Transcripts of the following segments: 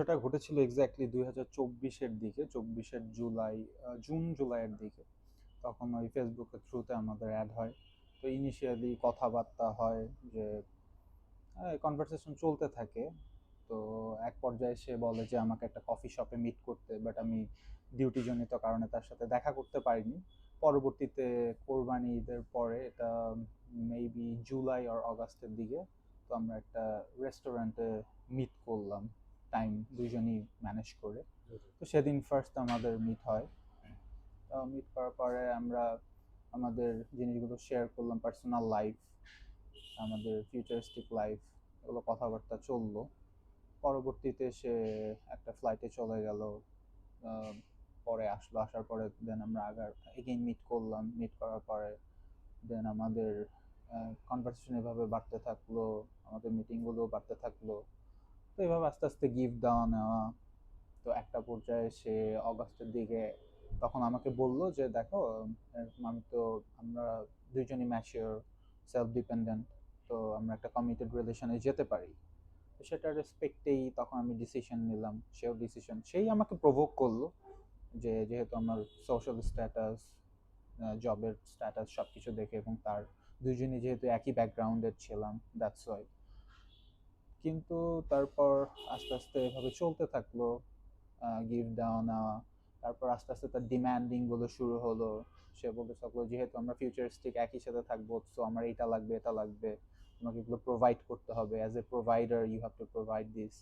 সেটা ঘটেছিল এক্স্যাক্টলি দুই হাজার চব্বিশের দিকে, চব্বিশের জুলাই জুন জুলাইয়ের দিকে। তখন ওই ফেসবুকের থ্রুতে আমাদের অ্যাড হয়। তো ইনিশিয়ালি কথাবার্তা হয় যে কনভারসেশন চলতে থাকে। তো এক পর্যায়ে সে বলে যে, আমাকে একটা কফি শপে মিট করতে। বাট আমি ডিউটি জনিত কারণে তার সাথে দেখা করতে পারিনি। পরবর্তীতে কোরবানি ঈদের পরে এটা মেবি জুলাই আর অগাস্টের দিকে, তো আমরা একটা রেস্টুরেন্টে মিট করলাম। টাইম দুইজনই ম্যানেজ করে। তো সেদিন ফার্স্ট আমাদের মিট হয়। তো মিট করার পরে আমরা আমাদের জিনিসগুলো শেয়ার করলাম পার্সোনাল লাইফ আমাদের ফিউচারিস্টিক লাইফ এগুলো কথাবার্তা চলল। পরবর্তীতে সে একটা ফ্লাইটে চলে গেল। পরে আসলো আসার পরে দেন আমরা আগার এগেইন মিট করলাম। মিট করার পরে দেন আমাদের কনভারসেশন এভাবে বাড়তে থাকল আমাদের মিটিংগুলো বাড়তে থাকল। এভাবে আস্তে আস্তে গিফট দেওয়া নেওয়া, তো একটা পর্যায়ে সে অগাস্টের দিকে তখন আমাকে বলল যে, দেখো আমি তো, আমরা দুইজনই ম্যাচিওর সেলফ ডিপেন্ডেন্ট তো আমরা একটা কমিটেড রিলেশনে যেতে পারি। তো সেটা রেসপেক্টেই তখন আমি ডিসিশন নিলাম, সেও ডিসিশন সেই আমাকে প্রভোক করল যে, যেহেতু আমার সোশ্যাল স্ট্যাটাস জবের স্ট্যাটাস সব কিছু দেখে এবং তার দুজনই যেহেতু একই ব্যাকগ্রাউন্ডের ছিলাম দ্যাটস ওয়াই কিন্তু তারপর আস্তে আস্তে এভাবে চলতে থাকল গিফট দেওয়া নেওয়া তারপর আস্তে আস্তে তার ডিম্যান্ডিংগুলো শুরু হলো। সে বলতে থাকল, যেহেতু আমরা ফিউচারিস্টিক একই সাথে থাকব সো আমার এটা লাগবে এটা লাগবে। তোমাকে এগুলো প্রোভাইড করতে হবে। As a provider you have to provide this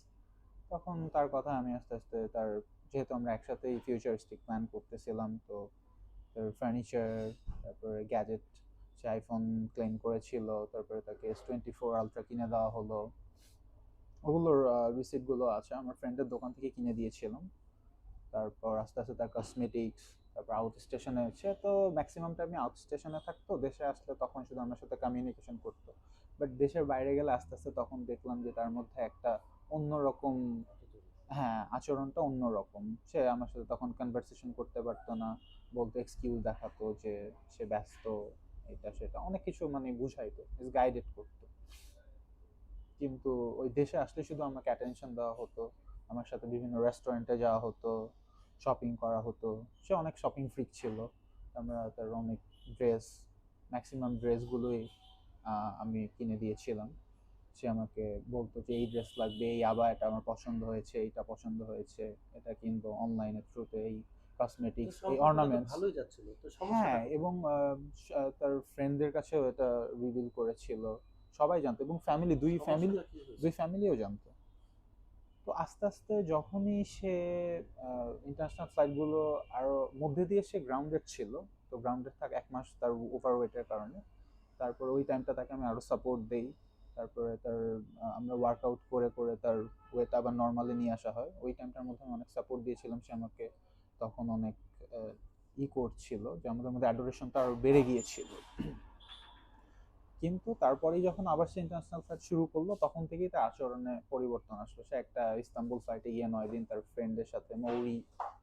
তখন তার কথা আমি আস্তে আস্তে তার, যেহেতু আমরা একসাথেই ফিউচারিস্টিক প্ল্যান করতেছিলাম, তো তার ফার্নিচার তারপরে গ্যাজেট সে আইফোন ক্লেম করেছিল, তারপরে তাকে এস টোয়েন্টি ফোর আলট্রা কিনে দেওয়া হলো। ওগুলোর রিসিপ্টগুলো আছে। আমার ফ্রেন্ডের দোকান থেকে কিনে দিয়েছিলাম। তারপর আস্তে আস্তে তার কসমেটিক্স তারপর আউট স্টেশনে সে তো ম্যাক্সিমাম টাইমে আউট স্টেশনে থাকতো। দেশে আসলে তখন শুধু আমার সাথে কমিউনিকেশন করতো। বাট দেশের বাইরে গেলে আস্তে আস্তে তখন দেখলাম যে তার মধ্যে একটা অন্যরকম হ্যাঁ আচরণটা অন্যরকম সে আমার সাথে তখন কনভারসেশন করতে পারতো না। বলতো এক্সকিউজ দেখাতো যে সে ব্যস্ত, এটা, সেটা। অনেক কিছু মানে বুঝাইতো গাইডেড করতো। কিন্তু ওই দেশে আসলে শুধু আমাকে অ্যাটেনশন দেওয়া হতো। আমার সাথে বিভিন্ন রেস্টুরেন্টে যাওয়া হতো শপিং করা হতো। সে অনেক শপিং ফ্রিক ছিল। আমরা তার অনেক ড্রেস ম্যাক্সিমাম ড্রেসগুলোই আমি কিনে দিয়েছিলাম। সে আমাকে বলতো যে এই ড্রেস লাগবে এই আবার এটা আমার পছন্দ হয়েছে এইটা পছন্দ হয়েছে এটা কিনবো অনলাইনের থ্রুতে এই কসমেটিক্স এই অর্নামেন্টস ভালোই যাচ্ছিল। তো হ্যাঁ সমস্যা এবং তার ফ্রেন্ডদের কাছেও এটা রিভিল করেছিল। সবাই জানতো এবং ফ্যামিলি দুই ফ্যামিলি দুই ফ্যামিলিও জানতো। তো আস্তে আস্তে যখনই সে ইন্টারন্যাশনাল ফ্লাইটগুলো আরও মধ্যে দিয়ে সে গ্রাউন্ডেড ছিল তো গ্রাউন্ডেড থাক এক মাস তার ওভারওয়েটের কারণে। তারপর ওই টাইমটা তাকে আমি আরও সাপোর্ট দেই। তারপরে তার আমরা ওয়ার্কআউট করে করে তার ওয়েট আবার নর্মালি নিয়ে আসা হয়। ওই টাইমটার মধ্যে আমি অনেক সাপোর্ট দিয়েছিলাম সে আমাকে। তখন অনেক ই করছিল যে আমাদের মধ্যে অ্যাডোরেশনটা আরও বেড়ে গিয়েছিল। কিন্তু তারপরেই যখন আবার সে ইন্টারন্যাশনাল ফ্লাইট শুরু করল, তখন থেকেই তার আচরণে পরিবর্তন আসলো। সে একটা ইস্তাম্বুল ফ্লাইটে গিয়ে নয় দিন তার ফ্রেন্ডের সাথে, মৌরি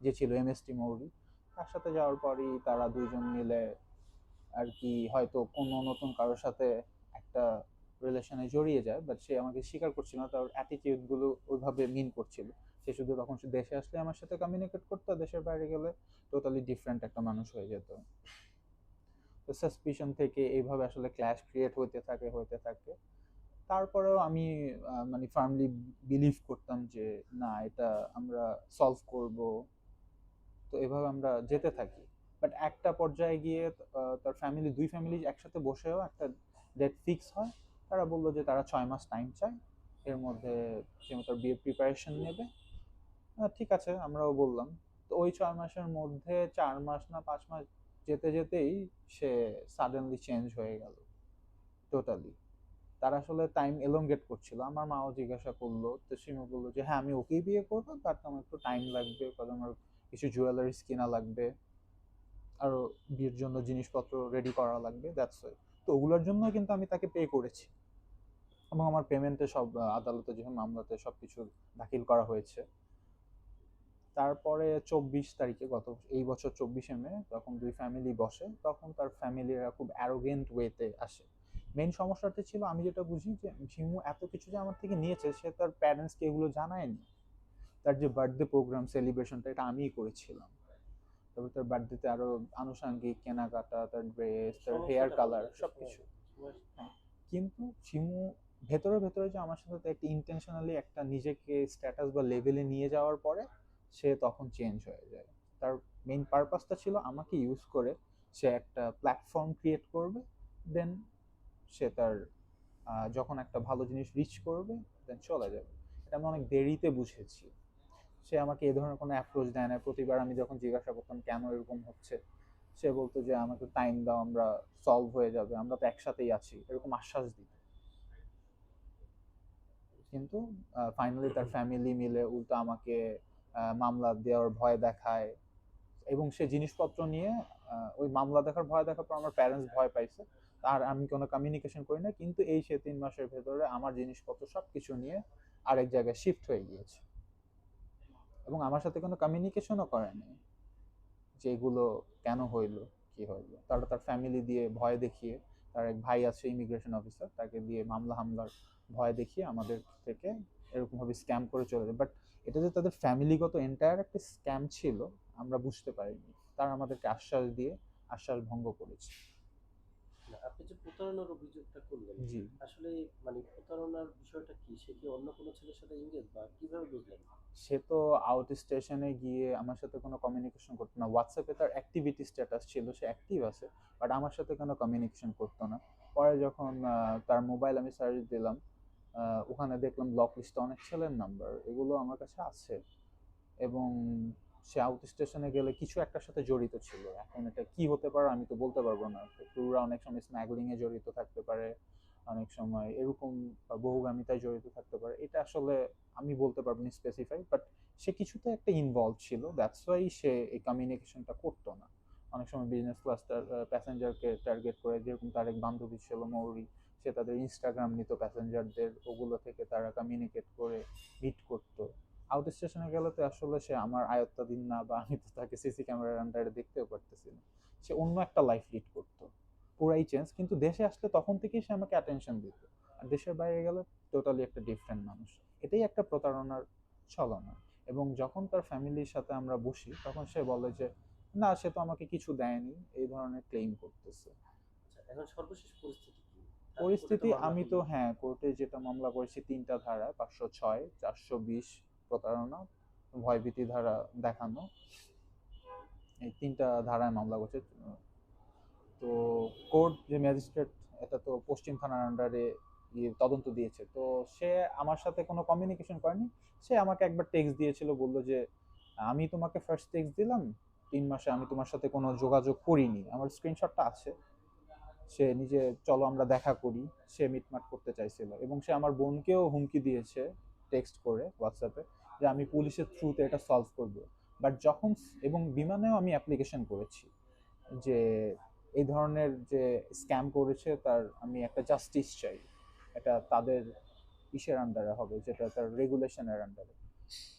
যে ছিল এম এস টি মৌরি, তার সাথে যাওয়ার পরই তারা দুইজন মিলে আর কি হয়তো কোনো নতুন কারোর সাথে একটা রিলেশনে জড়িয়ে যায় বাট সে আমাকে স্বীকার করছিল না, তার অ্যাটিটিউডগুলো ওইভাবে মিন করছিল। সে শুধু তখন দেশে আসলে আমার সাথে কমিউনিকেট করতো, দেশের বাইরে গেলে টোটালি ডিফারেন্ট একটা মানুষ হয়ে যেত। সাসপিশন থেকে এইভাবে আসলে ক্ল্যাশ ক্রিয়েট হতে থাকে হতে থাকে। তারপরেও আমি মানে ফার্মলি বিলিভ করতাম যে, না, এটা আমরা সলভ করব। তো এভাবে আমরা যেতে থাকি। বাট একটা পর্যায়ে গিয়ে তার ফ্যামিলি দুই ফ্যামিলি একসাথে বসেও একটা ডেট ফিক্স হয়। তারা বলল যে, তারা ছয় মাস টাইম চায়। এর মধ্যে সে তার বিয়ের প্রিপারেশন নেবে। ঠিক আছে, আমরাও বললাম। তো ওই ছয় মাসের মধ্যে চার মাস না পাঁচ মাস যেতে যেতেই সে সাডেনলি চেঞ্জ হয়ে গেল টোটালি তারা আসলে টাইম এলঙ্গেট করছিল। আমার মাও জিজ্ঞাসা করল, তো সিমু বলল যে হ্যাঁ আমি ওকেই বিয়ে করব বাট আমার একটু টাইম লাগবে, কারণ আমার কিছু জুয়েলারিস কেনা লাগবে আরও বিয়ের জন্য জিনিসপত্র রেডি করা লাগবে দ্যাটস তো ওগুলোর জন্য কিন্তু আমি তাকে পে করেছি। এবং আমার পেমেন্টে সব, আদালতে যখন মামলাতে সব কিছু দাখিল করা হয়েছে তারপরে চব্বিশ তারিখে গত এই বছর চব্বিশে মে যখন দুই ফ্যামিলি বসে তখন তার ফ্যামিলিরা খুব অ্যারোগেন্ট ওয়েতে আসে। মেইন সমস্যাটা ছিল আমি যেটা বুঝি যে ঝিমু এত কিছু যে আমার থেকে নিয়েছে সে তার প্যারেন্টসকে এগুলো জানায়নি। তার যে বার্থডে প্রোগ্রাম সেলিব্রেশনটা এটা আমিই করেছিলাম। তারপর তার বার্থডেতে আরও আনুষঙ্গিক কেনাকাটা তার ড্রেস তার হেয়ার কালার সব কিছু। কিন্তু শিমু ভেতরে ভেতরে যে আমার সাথে একটা ইন্টেনশনালি একটা নিজেকে স্ট্যাটাস বা লেভেলে নিয়ে যাওয়ার পরে সে তখন চেঞ্জ হয়ে যায়। তার মেইন পারপাসটা ছিল আমাকে ইউজ করে সে একটা প্ল্যাটফর্ম ক্রিয়েট করবে দেন সে তার যখন একটা ভালো জিনিস রিচ করবে দেন চলে যাবে। এটা আমি অনেক দেরিতে বুঝেছি। সে আমাকে এ ধরনের কোনো অ্যাপ্রোচ দেয় না। প্রতিবার আমি যখন জিজ্ঞাসা করতাম, কেন এরকম হচ্ছে? সে বলতো যে, আমাকে টাইম দাও, আমরা সলভ হয়ে যাবে। আমরা তো একসাথেই আছি। এরকম আশ্বাস দিত। কিন্তু ফাইনালি তার ফ্যামিলি মিলে উল্টো আমাকে মামলা দেওয়ার ভয় দেখায় এবং সে জিনিসপত্র নিয়ে ওই মামলা দেখার ভয় দেখার পর আমার প্যারেন্টস ভয় পাইছে। আর আমি কোনো কমিউনিকেশন করি না, কিন্তু এই সে তিন মাসের ভেতরে আমার জিনিসপত্র সব কিছু নিয়ে আরেক জায়গায় শিফট হয়ে গিয়েছে। এবং আমার সাথে কোনো কমিউনিকেশনও করেনি যে এগুলো কেন হইল, কি হইল। তারা তার ফ্যামিলি দিয়ে ভয় দেখিয়ে, তার এক ভাই আছে ইমিগ্রেশন অফিসার তাকে দিয়ে মামলা হামলার ভয় দেখিয়ে আমাদের থেকে এরকমভাবে স্ক্যাম করে চলে যায়। বাট এটা যে তাদের ফ্যামিলিগত এন্টায়ার একটা স্ক্যাম ছিল আমরা বুঝতে পারিনি। তারা আমাদেরকে আশ্বাস দিয়ে আশ্বাস ভঙ্গ করেছে। আপনি যে প্রতারণার অভিযোগটা করলেন আসলে মানে প্রতারণার বিষয়টা কি? সে কি অন্য কোনো ছেলের সাথে ইংরেজ বা কীভাবে বুঝলেন? সে তো আউট স্টেশনে গিয়ে আমার সাথে কোনো কমিউনিকেশন করতো না। হোয়াটসঅ্যাপে তার অ্যাক্টিভিটি স্ট্যাটাস ছিল সে অ্যাক্টিভ আছে বাট আমার সাথে কোনো কমিউনিকেশন করতো না। পরে যখন তার মোবাইল আমি সার্চ দিলাম ওখানে দেখলাম ব্লক লিস্টে অনেক ছেলের নাম্বার এগুলো আমার কাছে আছে। এবং সে আউট স্টেশনে গেলে কিছু একটার সাথে জড়িত ছিল। এখন এটা কি হতে পারে আমি তো বলতে পারব না। ক্রুরা অনেক সময় স্ম্যাগলিং এ জড়িত থাকতে পারে, অনেক সময় এরকম বহুগামিতায় জড়িত থাকতে পারে। এটা আসলে আমি বলতে পারব না স্পেসিফাই বাট সে কিছুতে একটা ইনভলভ ছিল। দ্যাটস ওয়াই সে এই কমিউনিকেশনটা করতো না। অনেক সময় বিজনেস ক্লাসটার প্যাসেঞ্জারকে টার্গেট করে যেরকম তার এক বান্ধবী ছিল, মৌরি। সে তাদের ইনস্টাগ্রাম নিত প্যাসেঞ্জারদের ওগুলো থেকে তারা কমিউনিকেট করে মিট করতো। আউট স্টেশনে গেলে তো আসলে সে আমার আয়ত্তাধীন না বা আমি তো তাকে সিসি ক্যামেরার আন্ডারে দেখতেও পারতেছি না। সে অন্য একটা লাইফ লিড করতো। পুরাই চেঞ্জ কিন্তু দেশে আসলে তখন থেকেই সে আমাকে অ্যাটেনশন দিত। আর দেশের বাইরে গেলে টোটালি একটা ডিফারেন্ট মানুষ। এটাই একটা প্রতারণার ছলনা। এবং যখন তার ফ্যামিলির সাথে আমরা বসি, তখন সে বলে যে, না, সে তো আমাকে কিছু দেয়নি। এই ধরনের ক্লেম করতেছে। আচ্ছা এখন সর্বশেষ পরিস্থিতি পরিস্থিতি আমি তো। হ্যাঁ কোর্টে যেটা মামলা করেছি তিনটা ধারা পাঁচশো ছয় চারশো বিশ প্রতারণা ভয়ভীতি ধারা দেখানো। এই তিনটা ধারায় মামলা করছে। তো কোর্ট যে ম্যাজিস্ট্রেট এটা তো পশ্চিম থানার আন্ডারে ইয়ে তদন্ত দিয়েছে। তো সে আমার সাথে কোনো কমিউনিকেশন করেনি। সে আমাকে একবার টেক্সট দিয়েছিল বলল যে আমি তোমাকে ফার্স্ট টেক্সট দিলাম তিন মাসে আমি তোমার সাথে কোনো যোগাযোগ করিনি। আমার স্ক্রিনশটটা আছে। সে নিজে, চলো আমরা দেখা করি। সে মিটমাট করতে চাইছিল এবং সে আমার বোনকেও হুমকি দিয়েছে টেক্সট করে হোয়াটসঅ্যাপে যে, আমি পুলিশের থ্রুতে এটা সলভ করব। বাট যখন এবং বিমানেও আমি অ্যাপ্লিকেশন করেছি যে, এই ধরনের যে স্ক্যাম করেছে তার, আমি একটা জাস্টিস চাই। এটা তাদের ইসের আন্ডারে হবে, যেটা তার রেগুলেশনের আন্ডারে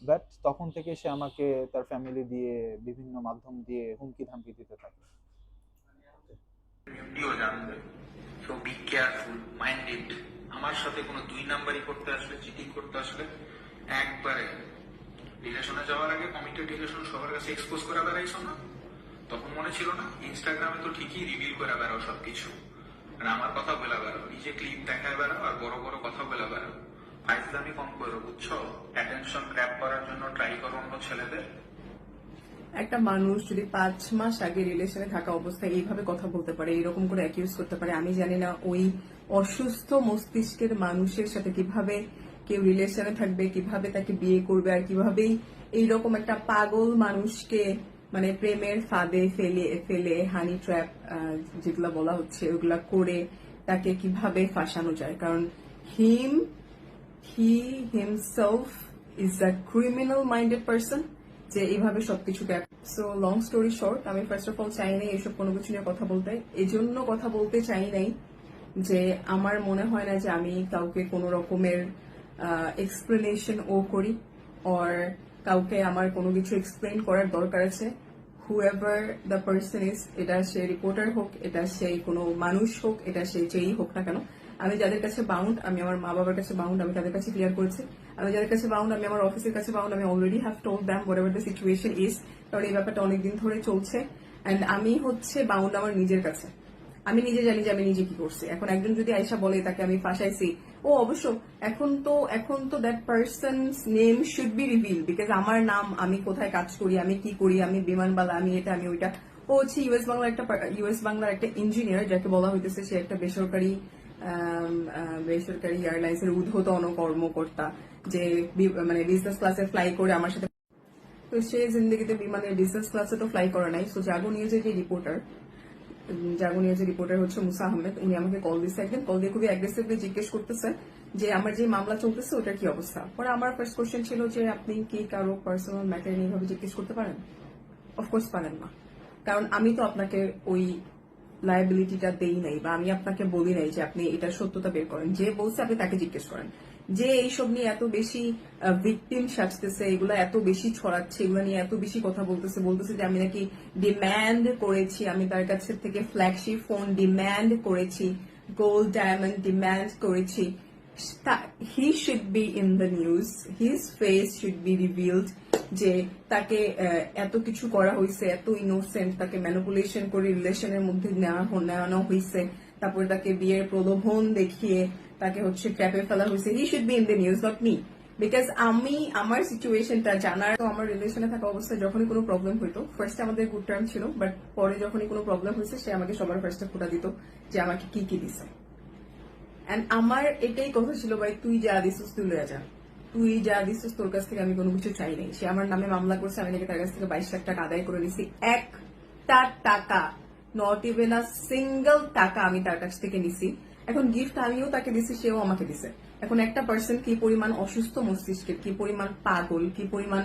বাট তখন থেকে সে আমাকে, তার ফ্যামিলি দিয়ে বিভিন্ন মাধ্যম দিয়ে হুমকি ধামকি দিতে থাকে। কমিউনিটিও জানবে। সো বি কেয়ারফুল মাইন্ডেড আমার সাথে কোনো দুই নাম্বারই করতে আসলে চিটিং করতে আসলে, একবারে রিলেশনে যাওয়ার আগে কমিটেড রিলেশন সবার কাছে এক্সপোজ করে বেড়াইছো না? তখন মনে ছিল না ইনস্টাগ্রামে তো ঠিকই রিভিল করে বেড়াও সবকিছু। আর আমার কথা বলে বেড়াও, নিজে ক্লিপ দেখায় বেড়াও, আর বড় বড় কথা বলে বেড়াও। ফাইজলামি কম করো, বুঝছ? অ্যাটেনশন গ্র্যাপ করার জন্য ট্রাই করো অন্য ছেলেদের। একটা মানুষ যদি পাঁচ মাস আগে রিলেশনে থাকা অবস্থায় এইভাবে কথা বলতে পারে এরকম করে অ্যাকিউজ করতে পারে, আমি জানি না ওই অসুস্থ মস্তিষ্কের মানুষের সাথে কীভাবে কেউ রিলেশনে থাকবে, কীভাবে তাকে বিয়ে করবে আর কিভাবেই এইরকম একটা পাগল মানুষকে মানে প্রেমের ফাঁদে ফেলে ফেলে হানি ট্র্যাপ যেগুলো বলা হচ্ছে, ওগুলা করে তাকে কীভাবে ফাঁসানো যায়? কারণ him he himself is a criminal minded person যে এইভাবে সবকিছুকে সো লং স্টোরি শর্ট আমি ফার্স্ট অফ অল চাই নাই এইসব কোনো কিছু নিয়ে কথা বলতে। এই জন্য কথা বলতে চাই নাই যে আমার মনে হয় না যে আমি কাউকে কোনো রকমের এক্সপ্লেনেশন ও করি অর কাউকে আমার কোনো কিছু এক্সপ্লেন করার দরকার আছে। হুএভার দ্য পার্সন ইজ এটা সে রিপোর্টার হোক, এটা সেই কোনো মানুষ হোক, এটা সে যেই হোক না কেন, আমি যাদের কাছে বাউন্ড আমি আমার মা বাবার কাছে বাউন্ড আমি তাদের কাছে ক্লিয়ার করেছি। আমি যাদের কাছে বাউন্ড আমি আমার অফিসের কাছে বাউন্ড আমি already have told them whatever the situation is কারণ এই ব্যাপারটা অনেকদিন ধরে চলছে। অ্যান্ড আমি হচ্ছে বাউন্ড আমার নিজের কাছে। আমি নিজে জানি যে আমি নিজে কি করছি। এখন একজন যদি আয়সা বলে তাকে আমি ফাঁসাইছি, ও অবশ্য এখন তো এখন তো that person name should be reveal because আমার নাম, আমি কোথায় কাজ করি, আমি কি করি, আমি বিমানবালা আমি এটা, আমি ওইটা। ও হচ্ছে ইউএস বাংলার একটা ইউএস বাংলার একটা ইঞ্জিনিয়ার যাকে বলা হইতেছে সে একটা বেসরকারি বেসরকারি এয়ারলাইন্সের ঊর্ধ্বতন কর্মকর্তা। যে মানে বিজনেস ক্লাসে ফ্লাই করে আমার সাথে তো সে জিন্দগিতে বিমানের বিজনেস ক্লাসে তো ফ্লাই করে নাই। সো জাগো নিউজের যে রিপোর্টার জাগো নিউজের রিপোর্টার হচ্ছে মুসা আহমেদ, উনি আমাকে কল দিচ্ছে একদিন। কল দিয়ে খুবই অ্যাগ্রেসিভলি জিজ্ঞেস করতেছে যে, আমার যে মামলা চলতেছে, ওটার কি অবস্থা? পরে আমার ফার্স্ট কোশ্চেন ছিল যে, আপনি কি কারও পার্সোনাল ম্যাটার নিয়ে এভাবে জিজ্ঞেস করতে পারেন? অফকোর্স পারেন না। কারণ আমি তো আপনাকে ওই লায়াবিলিটিটা দেই নাই বা আমি আপনাকে বলি নাই যে, আপনি এটার সত্যতা বের করেন। যে বলছে, আপনি তাকে জিজ্ঞেস করেন। যে এইসব নিয়ে এত বেশি ভিকটিম সাজতেছে, এগুলো এত বেশি ছড়াচ্ছে, এগুলো নিয়ে এত বেশি কথা বলতেছে বলতেছে যে আমি নাকি ডিম্যান্ড করেছি, আমি তার কাছে থেকে ফ্ল্যাগশিপ ফোন ডিম্যান্ড করেছি গোল্ড ডায়মন্ড ডিম্যান্ড করেছি। He should be in the news his face should be revealed যে তাকে এত কিছু করা হয়েছে এত ইনোসেন্ট তাকে ম্যানিপুলেশন করে রিলেশনের মধ্যে নেওয়া, নেওয়ানো হয়েছে তারপরে তাকে বিয়ের প্রলোভন দেখিয়ে তাকে হচ্ছে ট্র্যাপে ফেলা হয়েছে। He should be in the news not me because আমি, আমার সিচুয়েশনটা জানার, তো আমার রিলেশনে থাকা অবস্থায় যখনই কোনো প্রবলেম হইতো ফার্স্টে আমাদের গুড টার্ম ছিল বাট পরে যখনই কোনো প্রবলেম হয়েছে, সে আমাকে সবার ফার্স্টে ফোটা দিত যে আমাকে কি কি দিছে। এন্ড আমার এটাই কথা ছিল, ভাই, তুই যা দিছিস, তুই লয়ে যা। তুই যা দিছিস, তোর কাছ থেকে আমি কোনো কিছু চাই নাই। সে আমার নামে মামলা করছে, আমি নাকি তার কাছ থেকে বাইশ লাখ টাকা আদায় করে নিছি। একটা টাকা নট ইভেন আ সিঙ্গেল টাকা আমি তার কাছ থেকে নিছি। এখন গিফট আমিও তাকে দিছি, সেও আমাকে দিছে। এখন একটা পার্সন কি পরিমাণ অসুস্থ মস্তিষ্কের, কি পরিমাণ পাগল, কি পরিমাণ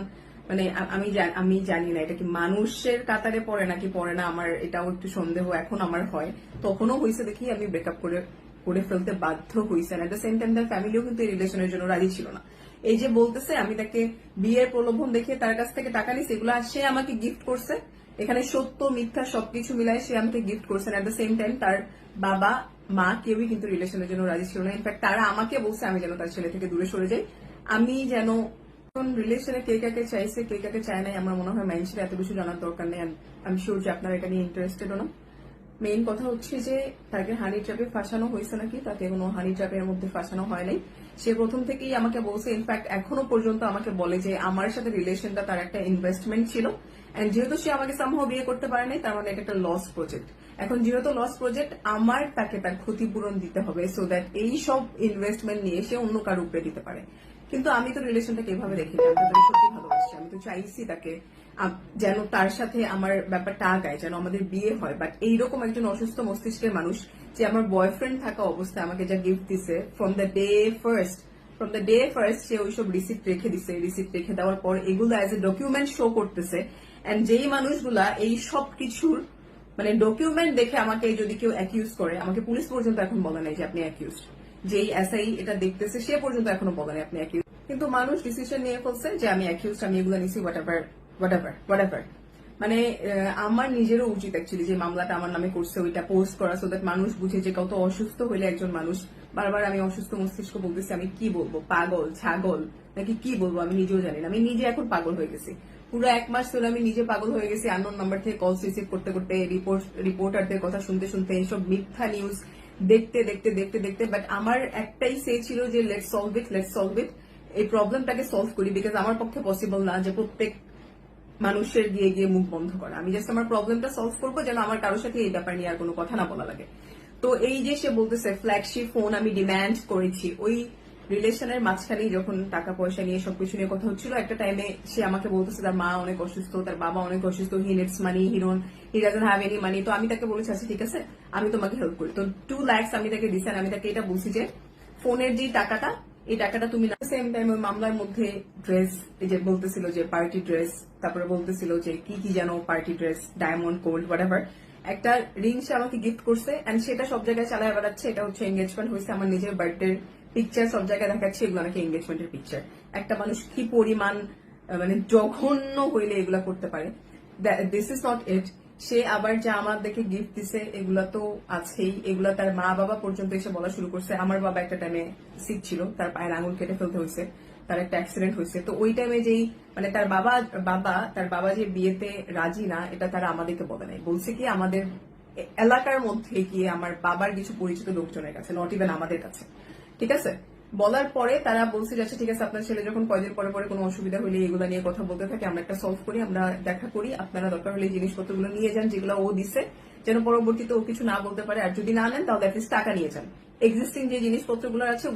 মানে আমি আমি জানি না, এটা কি মানুষের কাতারে পড়ে নাকি পড়ে না, আমার এটাও একটু সন্দেহ এখন আমার হয়। তখনও হয়েছে দেখি আমি ব্রেকআপ করে করে ফেলতে বাধ্য হয়েছে এট দ্য সেম টাইম তার ফ্যামিলিও কিন্তু এই রিলেশনের জন্য রাজি ছিল না। এই যে বলতেছে, আমি তাকে বিয়ের প্রলোভন দেখে তার কাছ থেকে টাকা নিছি, এগুলো সে আমাকে গিফট করছে। এখানে সত্য, মিথ্যা সবকিছু মিলাই সে আমাকে গিফট করছে। না এট দ্য সেম টাইম তার বাবা, মা কেউই কিন্তু রিলেশনের জন্য রাজি ছিল না। ইনফ্যাক্ট তারা আমাকে বলছে আমি যেন তার ছেলে থেকে দূরে সরে যাই। আমি যেন রিলেশনে কে কাকে চাইছে, কে কাকে চায় নাই, আমার মনে হয় মেনশনে এত কিছু জানার দরকার নেই। আমি শিওর যে আপনারা এটা নিয়ে ইন্টারেস্টেডও না। মেইন কথা হচ্ছে যে, তাকে হানি ট্র্যাপে ফাঁসানো হয়েছে নাকি? তাকে কোনো হানি ট্র্যাপের মধ্যে ফাঁসানো হয় নাই। সে প্রথম থেকেই আমাকে বলছে ইনফ্যাক্ট এখনও পর্যন্ত আমাকে বলে যে আমার সাথে রিলেশনটা তার একটা ইনভেস্টমেন্ট ছিল এন্ড যেহেতু সে আমাকে সামহাও বিয়ে করতে পারে নাই, তার মানে এটা একটা লস প্রজেক্ট এখন যেহেতু লস প্রজেক্ট আমার তাকে তার ক্ষতিপূরণ দিতে হবে সো দ্যাট এই সব ইনভেস্টমেন্ট নিয়ে সে অন্য কারও উপরে দিতে পারে কিন্তু আমি তো রিলেশনটাকে এভাবে না। আমি সত্যি আমি তো চাইছি তাকে যেন তার সাথে আমার ব্যাপারটা আগায়, যেন আমাদের বিয়ে হয়। বাট এইরকম একজন অসুস্থ মস্তিষ্কের মানুষ যে আমার বয়ফ্রেন্ড থাকা অবস্থায় আমাকে যা গিফট দিছে from the day first from the day first সে ওইসব রিসিপ্ট রেখে দিছে। রিসিপ্ট রেখে দেওয়ার পর এগুলো অ্যাজ এ ডকুমেন্ট শো করতেছে। অ্যান্ড যেই মানুষগুলা এই সব কিছুর মানে ডকুমেন্ট দেখে আমাকে যদি কেউ অ্যাকিউজ করে, আমাকে পুলিশ পর্যন্ত এখন বলে নাই যে আপনি অ্যাকিউজ যেই এসআই এটা দেখতেছে, সে পর্যন্ত এখনও বলে নাই আপনি অ্যাকিউজ কিন্তু মানুষ ডিসিশন নিয়ে ফেলছে যে আমি অ্যাকিউজ আমি এগুলো নিছি whatever whatever whatever মানে আমার নিজেরও উচিত অ্যাকচুয়ালি যে মামলাটা আমার নামে করছে, ওইটা পোস্ট করা সো দ্যাট মানুষ বুঝে যে কত অসুস্থ হইলে একজন মানুষ। বারবার আমি অসুস্থ মস্তিষ্ক বলতেছি, আমি কি বলব? পাগল, ছাগল, নাকি কি বলব? আমি নিজেও জানি না। আমি নিজে এখন পাগল হয়ে গেছি। পুরো এক মাস ধরে আমি নিজে পাগল হয়ে গেছি আননোন নাম্বার থেকে কল রিসিভ করতে করতে রিপোর্ট রিপোর্টারদের কথা শুনতে শুনতে, এইসব মিথ্যা নিউজ দেখতে দেখতে দেখতে দেখতে বাট আমার একটাই সে ছিল যে let solve it let solve it এই প্রবলেমটাকে সলভ করি বিকজ আমার পক্ষে পসিবল না যে প্রত্যেক মানুষের গিয়ে গিয়ে মুখ বন্ধ করা। আমি জাস্ট আমার প্রবলেমটা সলভ করব, যেন আমার কারোর সাথে এই ব্যাপার নিয়ে আর কোনো কথা না বলা লাগে। তো এই যে সে বলতেছে ফ্ল্যাগশিপ ফোন আমি ডিম্যান্ড করেছি, ওই রিলেশনের মাঝখানেই যখন টাকা পয়সা নিয়ে সবকিছু নিয়ে কথা হচ্ছিল, একটা টাইমে সে আমাকে বলতেছে, তার মা অনেক অসুস্থ, তার বাবা অনেক অসুস্থ he needs money Hiron he doesn't have any money তো আমি তাকে বলেছি আচ্ছা ঠিক আছে, আমি তোমাকে হেল্প করি। তো টু ল্যাক্স আমি তাকে আর আমি তাকে এটা বলছি যে ফোনের যে টাকাটা এই টাকাটা তুমি সেম টাইম ওই মামলার মধ্যে ড্রেস এই যে বলতেছিল যে পার্টি ড্রেস তারপরে বলতেছিল যে কি কি যেন party dress diamond gold what একটা রিং সে আমাকে গিফট করছে এন্ড সেটা সব জায়গায় চালায় বেড়াচ্ছে। এটা হচ্ছে এঙ্গেজমেন্ট হয়েছে আমার নিজের বার্থডে পিকচার সব জায়গায় দেখাচ্ছে, এগুলো নাকি এঙ্গেজমেন্টের পিকচার একটা মানুষ কি পরিমাণ মানে জঘন্য হইলে এগুলা করতে পারে। দিস ইজ নট ইট সে আবার যা দেখে গিফট দিছে, এগুলা তো আছেই। এগুলা তার মা বাবা পর্যন্ত এসে বলা শুরু করছে। আমার বাবা একটা টাইমে সিক ছিল, তার পায়ের আঙুল কেটে ফেলতে হয়েছে, তার একটা অ্যাক্সিডেন্ট হয়েছে। তো ওই টাইমে যেই মানে তার বাবা বাবা, তার বাবা যে বিয়েতে রাজি না, এটা তারা আমাদেরকে বলে নাই। বলছে কি, আমাদের এলাকার মধ্যে গিয়ে আমার বাবার কিছু পরিচিত লোকজনের কাছে নট ইভেন আমাদের কাছে। ঠিক আছে? বলার পরে তারা বলছে যে আচ্ছা ঠিক আছে, আপনার ছেলে যখন কয়দিন পরে পরে কোনো অসুবিধা হলে এগুলো নিয়ে কথা বলতে থাকে, আমরা একটা সলভ করি, আমরা দেখা করি, আপনারা দরকার হলে জিনিসপত্রগুলো নিয়ে যান যেগুলো ও দিছে, যেন পরবর্তীতে ও কিছু না বলতে পারে, আর যদি না নেন, তাহলে অ্যাটলিস্ট টাকা নিয়ে যান। এক্সিস্টিং যে জিনিসপত্রগুলো আছে,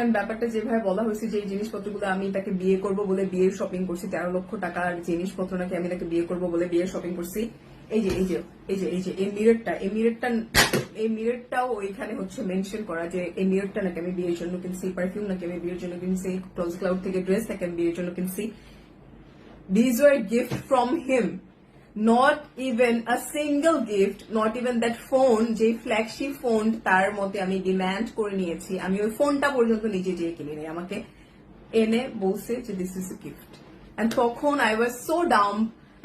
And ব্যাপারটা যেভাবে বলা হয়েছে যে জিনিসপত্রগুলো আমি তাকে বিয়ে করব বলে বিয়ের শপিং করছি, তেরো লক্ষ টাকার জিনিসপত্র নাকি আমি তাকে বিয়ে করব বলে বিয়ের শপিং করছি। এই যে এই যে এই যে এই যে, এই মিররটা এই মিররটা এই মিররটাও ওইখানে হচ্ছে মেনশন করা যে এই মিররটা নাকি আমি বিয়ের জন্য কিনছি পারফিউম নাকি আমি বিয়ের জন্য কিনছি ক্লোজ ক্লাউড থেকে ড্রেস নাকি আমি বিয়ের জন্য কিনছি। These were gift from him, not even a single gift, not even that phone যে ফ্ল্যাগশিপ ফোন তার মধ্যে আমি ডিম্যান্ড করে নিয়েছি। আমি ওই ফোনটা পর্যন্ত নিজে যেয়ে কিনে নেই। আমাকে এনে বলছে যে this is a gift and তখন I was so dumb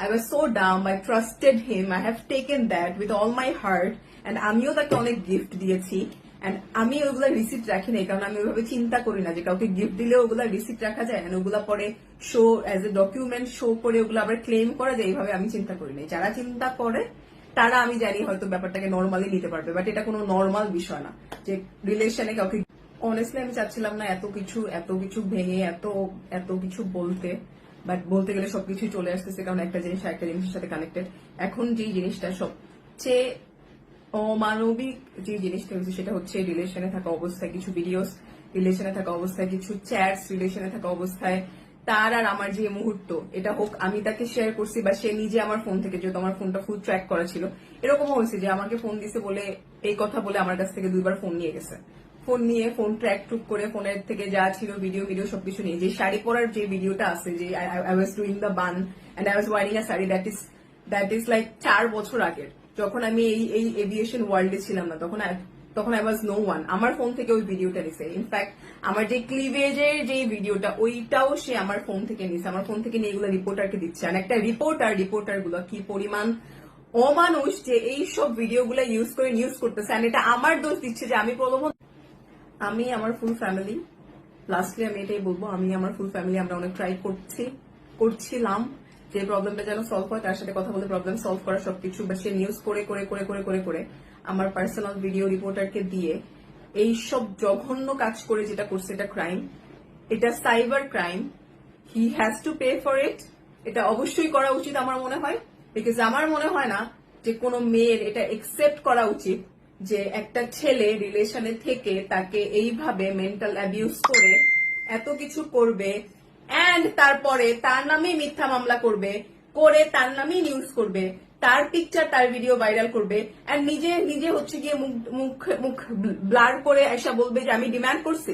I was so dumb I trusted him I have taken that with all my heart and আমিও তাকে অনেক গিফট দিয়েছি। অ্যান্ড আমি ওগুলা রিসিপ্ট রাখি নাই, কারণ আমি ওইভাবে চিন্তা করি না যে কাউকে গিফট দিলে ওগুলা রিসিপ্ট রাখা যায়। And ওগুলা পরে show as a document show করে ওগুলো আবার ক্লেম করা যায়, এইভাবে আমি চিন্তা করি নাই। যারা চিন্তা করে, তারা আমি জানি হয়তো ব্যাপারটাকে নর্মালি নিতে পারবে। বাট এটা কোনো নর্মাল বিষয় না, যে রিলেশনে কাউকে অনেস্টলি আমি চাচ্ছিলাম না এত কিছু এত কিছু ভেঙে, এত এত কিছু বলতে। বাট বলতে গেলে সবকিছু চলে আসতেছে, কারণ একটা জিনিস একটা জিনিসের সাথে কানেক্টেড এখন যে জিনিসটা সবচেয়ে অমানবিক যে জিনিসটা হচ্ছে সেটা হচ্ছে রিলেশনে থাকা অবস্থায় কিছু ভিডিওস রিলেশনে থাকা অবস্থায় কিছু চ্যাটস রিলেশনে থাকা অবস্থায় তার আর আমার যে মুহূর্ত, এটা হোক আমি তাকে শেয়ার করছি বা সে নিজে আমার ফোন থেকে, যেহেতু আমার ফোনটা ফুল ট্র্যাক করা ছিল, এরকমও হয়েছে যে আমাকে ফোন দিছে বলে, এই কথা বলে আমার কাছ থেকে দুইবার ফোন নিয়ে গেছে। ফোন নিয়ে, ফোন ট্র্যাক টুক করে ফোনের থেকে যা ছিল ভিডিও ভিডিও সবকিছু নিয়ে। যে শাড়ি পরার যে ভিডিওটা আছে, যে I was doing the bun and I was wearing a sari that is that is like চার বছর আগের। যখন আমি এই এই এভিয়েশন ওয়ার্ল্ডে ছিলাম না, তখন তখন আই ওয়াজ নো ওয়ান আমার ফোন থেকে ওই ভিডিওটা নিছে। ইনফ্যাক্ট আমার যে ক্লিভেজের যে ভিডিওটা ওইটাও সে আমার ফোন থেকে নিছে। আমার ফোন থেকে নিয়ে এগুলো রিপোর্টারকে দিচ্ছে। আর একটা রিপোর্টার রিপোর্টারগুলো কি পরিমাণ অমানুষ যে এই সব ভিডিওগুলো ইউজ করে নিউজ করতেছে। এটা আমার দোষ দিচ্ছে যে আমি প্রলোভন আমি আমার ফুল ফ্যামিলি লাস্টলি আমি এটাই বলব, আমি আমার ফুল ফ্যামিলি আমরা অনেক ট্রাই করছি, করছিলাম। যে প্রবলেমটা যেন সলভ হয়, তার সাথে কথা বলে প্রবলেম সলভ করা সবকিছু বা সে নিউজ করে করে করে করে করে করে আমার পার্সোনাল ভিডিও রিপোর্টারকে দিয়ে এই সব জঘন্য কাজ করে যেটা করছে, এটা ক্রাইম এটা cyber crime he has to pay for it এটা অবশ্যই করা উচিত আমার মনে হয়। বিকজ আমার মনে হয় না যে কোনো মেয়ের এটা একসেপ্ট করা উচিত। যে একটা ছেলে রিলেশনে থেকে তাকে এইভাবে মেন্টাল অ্যাবিউজ করে এত কিছু করবে অ্যান্ড তারপরে তার নামে মিথ্যা মামলা করবে, করে তার নামেই নিউজ করবে, তার পিকচার তার ভিডিও ভাইরাল করবে অ্যান্ড নিজে নিজে হচ্ছে গিয়ে মুখ মুখ মুখ ব্লার করে এসা বলবে যে আমি ডিমান্ড করছি।